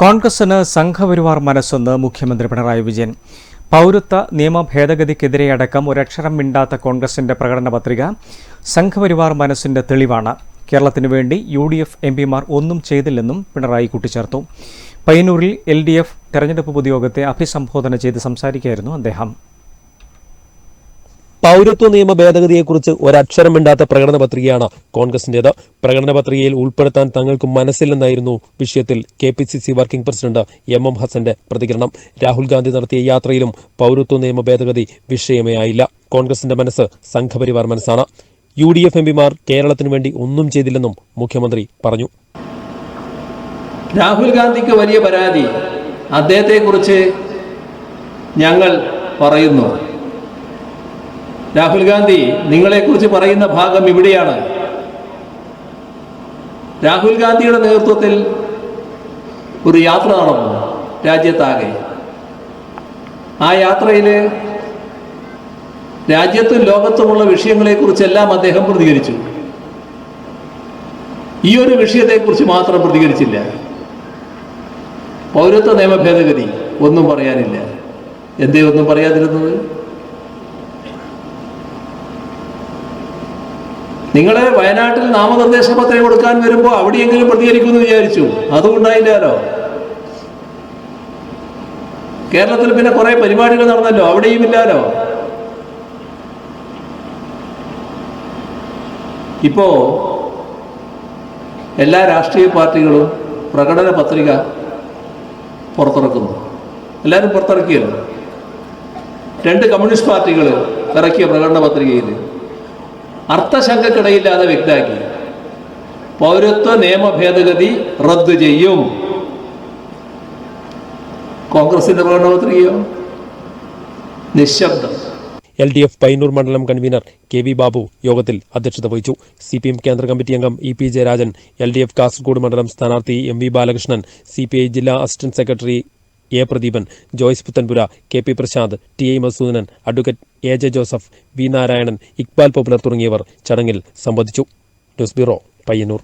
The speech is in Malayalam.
കോൺഗ്രസിന് സംഘപരിവാർ മനസ്സെന്ന് മുഖ്യമന്ത്രി പിണറായി വിജയൻ. പൗരത്വ നിയമ ഭേദഗതിക്കെതിരെയടക്കം ഒരക്ഷരം മിണ്ടാത്ത കോൺഗ്രസിന്റെ പ്രകടന പത്രിക സംഘപരിവാർ മനസ്സിന്റെ തെളിവാണ്. കേരളത്തിനു വേണ്ടി യു ഡി എഫ് എം പിമാർ ഒന്നും ചെയ്തില്ലെന്നും പിണറായി കൂട്ടിച്ചേർത്തു. പയ്യന്നൂരിൽ എൽ ഡി എഫ് തെരഞ്ഞെടുപ്പ് പൊതുയോഗത്തെ അഭിസംബോധന ചെയ്ത് സംസാരിക്കുകയായിരുന്നു അദ്ദേഹം. പൗരത്വ നിയമ ഭേദഗതിയെക്കുറിച്ച് ഒരക്ഷരം മിണ്ടാത്ത പ്രകടന പത്രികയാണ് കോൺഗ്രസിന്റേത്. പ്രകടന പത്രികയിൽ ഉൾപ്പെടുത്താൻ തങ്ങൾക്ക് മനസ്സില്ലെന്നായിരുന്നു വിഷയത്തിൽ K P C C working president M M ഹസന്റെ പ്രതികരണം. രാഹുൽ ഗാന്ധി നടത്തിയ യാത്രയിലും പൗരത്വ നിയമ ഭേദഗതി വിഷയമേ ആയില്ല കോൺഗ്രസിന്റെ മനസ്സ് സംഘപരിവാർ മനസ്സാണ്. യു ഡി എഫ് എംപിമാർ കേരളത്തിനു വേണ്ടി ഒന്നും ചെയ്തില്ലെന്നും മുഖ്യമന്ത്രി പറഞ്ഞു. രാഹുൽ ഗാന്ധിക്ക് വലിയ പരാതി അദ്ദേഹത്തെക്കുറിച്ച് ഞങ്ങൾ പറയുന്നു. രാഹുൽ ഗാന്ധി നിങ്ങളെ കുറിച്ച് പറയുന്ന ഭാഗം ഇവിടെയാണ്. രാഹുൽ ഗാന്ധിയുടെ നേതൃത്വത്തിൽ ഒരു യാത്ര നടന്നു രാജ്യത്താകെ. ആ യാത്രയിൽ രാജ്യത്തും ലോകത്തുമുള്ള വിഷയങ്ങളെ വിഷയങ്ങളെക്കുറിച്ചെല്ലാം അദ്ദേഹം പ്രതികരിച്ചു. ഈ ഒരു വിഷയത്തെ കുറിച്ച് മാത്രം പ്രതികരിച്ചില്ല. പൗരത്വ നിയമ ഭേദഗതി ഒന്നും പറയാനില്ല. എന്തേ ഒന്നും പറയാതിരുന്നത്? നിങ്ങളെ വയനാട്ടിൽ നാമനിർദ്ദേശ പത്രം കൊടുക്കാൻ വരുമ്പോൾ അവിടെയെങ്കിലും പ്രതികരിക്കുമെന്ന് വിചാരിച്ചു. അതുകൊണ്ടായില്ലല്ലോ. കേരളത്തിൽ പിന്നെ കുറെ പരിപാടികൾ നടന്നല്ലോ അവിടെയും ഇല്ലാലോ ഇപ്പോ എല്ലാ രാഷ്ട്രീയ പാർട്ടികളും പ്രകടന പത്രിക പുറത്തിറക്കുന്നു. എല്ലാവരും പുറത്തിറക്കിയല്ലോ. രണ്ട് കമ്മ്യൂണിസ്റ്റ് പാർട്ടികൾ ഇറക്കിയ പ്രകടന പത്രികയിൽ അർത്ഥശങ്കക്കിടയില്ലാതെ വ്യക്തമാക്കി. പൗരത്വ നിയമ ഭേദഗതി റദ്ദു ചെയ്യും. കോൺഗ്രസിന്റെ പ്രകടനപത്രികയോ നിശബ്ദം. എൽ ഡി എഫ് പയ്യന്നൂർ മണ്ഡലം കൺവീനർ കെ വി ബാബു യോഗത്തിൽ അധ്യക്ഷത വഹിച്ചു. സി പി എം കേന്ദ്ര കമ്മിറ്റി അംഗം E P Jayarajan L D F Kasaragod മണ്ഡലം സ്ഥാനാർത്ഥി M V Balakrishnan C P I ജില്ലാ assistant secretary A Pradeepan Joyce Puthenpura K P Prashanth T I Masoodanan advocate A J Joseph V Narayanan Iqbal Popular തുടങ്ങിയവർ ചടങ്ങിൽ സംബന്ധിച്ചു. News bureau Payyanur.